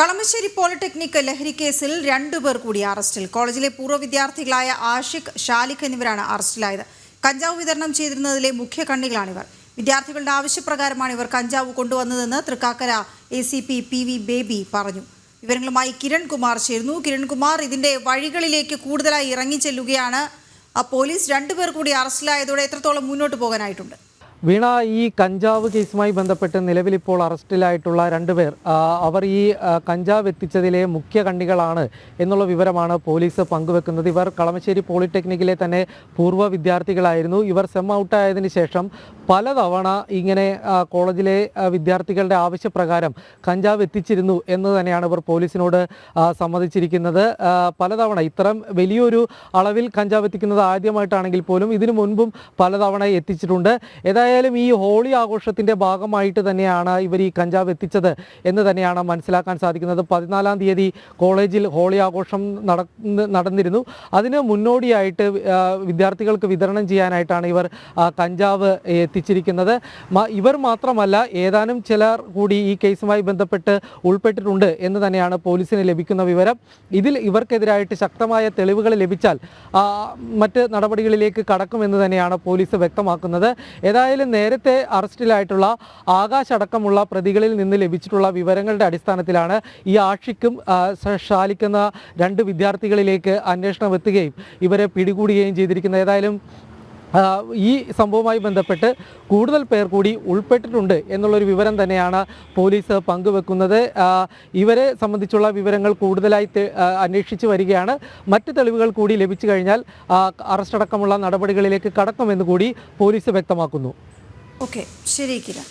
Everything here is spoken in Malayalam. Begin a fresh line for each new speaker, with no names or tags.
കളമശ്ശേരി പോളിടെക്നിക് ലഹരി കേസിൽ രണ്ടുപേർ കൂടി അറസ്റ്റിൽ. കോളേജിലെ പൂർവ വിദ്യാർത്ഥികളായ ആഷിഖ് ഷാലിഖ് എന്നിവരാണ് അറസ്റ്റിലായത്. കഞ്ചാവ് വിതരണം ചെയ്തിരുന്നതിലെ മുഖ്യ കണ്ണികളാണിവർ. വിദ്യാർത്ഥികളുടെ ആവശ്യപ്രകാരമാണ് ഇവർ കഞ്ചാവ് കൊണ്ടുവന്നതെന്ന് Thrikkakara A C P P V Baby പറഞ്ഞു. വിവരങ്ങളുമായി കിരൺ കുമാർ ചേരുന്നു. കിരൺ കുമാർ ഇതിന്റെ വഴികളിലേക്ക് കൂടുതലായി ഇറങ്ങിച്ചെല്ലുകയാണ്. പോലീസ് രണ്ടുപേർ കൂടി അറസ്റ്റിലായതോടെ എത്രത്തോളം മുന്നോട്ട് പോകാനായിട്ടുണ്ട്?
വീണ ഈ കഞ്ചാവ് കേസുമായി ബന്ധപ്പെട്ട് നിലവിൽ ഇപ്പോൾ അറസ്റ്റിലായിട്ടുള്ള രണ്ടുപേർ അവർ ഈ കഞ്ചാവ് എത്തിച്ചതിലെ മുഖ്യ കണ്ണികളാണ് എന്നുള്ള വിവരമാണ് പോലീസ് പങ്കുവെക്കുന്നത്. ഇവർ കളമശ്ശേരി പോളിടെക്നിക്കിലെ തന്നെ പൂർവ വിദ്യാർത്ഥികളായിരുന്നു. ഇവർ സെം ഔട്ടായതിനു ശേഷം പലതവണ ഇങ്ങനെ കോളേജിലെ വിദ്യാർത്ഥികളുടെ ആവശ്യപ്രകാരം കഞ്ചാവ് എത്തിച്ചിരുന്നു എന്ന് തന്നെയാണ് ഇവർ പോലീസിനോട് സമ്മതിച്ചിരിക്കുന്നത്. പലതവണ ഇത്തരം വലിയൊരു അളവിൽ കഞ്ചാവ് എത്തിക്കുന്നത് ആദ്യമായിട്ടാണെങ്കിൽ പോലും ഇതിനു മുൻപും പലതവണ എത്തിച്ചിട്ടുണ്ട്. ഏതായാലും ഈ ഹോളി ആഘോഷത്തിന്റെ ഭാഗമായിട്ട് തന്നെയാണ് ഇവർ ഈ കഞ്ചാവ് എത്തിച്ചത് എന്ന് തന്നെയാണ് മനസ്സിലാക്കാൻ സാധിക്കുന്നത്. പതിനാലാം തീയതി കോളേജിൽ ഹോളി ആഘോഷം നടന്ന് നടന്നിരുന്നു. അതിന് മുന്നോടിയായിട്ട് വിദ്യാർത്ഥികൾക്ക് വിതരണം ചെയ്യാനായിട്ടാണ് ഇവർ കഞ്ചാവ് എത്തിച്ചിരിക്കുന്നത്. ഇവർ മാത്രമല്ല ഏതാനും ചിലർ കൂടി ഈ കേസുമായി ബന്ധപ്പെട്ട് ഉൾപ്പെട്ടിട്ടുണ്ട് എന്ന് തന്നെയാണ് പോലീസിന് ലഭിക്കുന്ന വിവരം. ഇതിൽ ഇവർക്കെതിരായിട്ട് ശക്തമായ തെളിവുകൾ ലഭിച്ചാൽ മറ്റ് നടപടികളിലേക്ക് കടക്കുമെന്ന് തന്നെയാണ് പോലീസ് വ്യക്തമാക്കുന്നത്. ഏതായാലും നേരത്തെ അറസ്റ്റിലായിട്ടുള്ള ആകാശ് അടക്കമുള്ള പ്രതികളിൽ നിന്ന് ലഭിച്ചിട്ടുള്ള വിവരങ്ങളുടെ അടിസ്ഥാനത്തിലാണ് ഈ ആക്ഷിക്കും ശാലിക്കുന്ന രണ്ട് വിദ്യാർത്ഥികളിലേക്ക് അന്വേഷണം എത്തുകയും ഇവരെ പിടികൂടുകയും ചെയ്തിരിക്കുന്നത്. ഏതായാലും ഈ സംഭവവുമായി ബന്ധപ്പെട്ട് കൂടുതൽ പേർ കൂടി ഉൾപ്പെട്ടിട്ടുണ്ട് എന്നുള്ളൊരു വിവരം തന്നെയാണ് പോലീസ് പങ്കുവെക്കുന്നത്. ഇവരെ സംബന്ധിച്ചുള്ള വിവരങ്ങൾ കൂടുതലായി അന്വേഷിച്ചു വരികയാണ്. മറ്റ് തെളിവുകൾ കൂടി ലഭിച്ചു കഴിഞ്ഞാൽ അറസ്റ്റടക്കമുള്ള നടപടികളിലേക്ക് കടക്കുമെന്ന് കൂടി പോലീസ് വ്യക്തമാക്കുന്നു.
ഓക്കെ ശരി കിരൺ.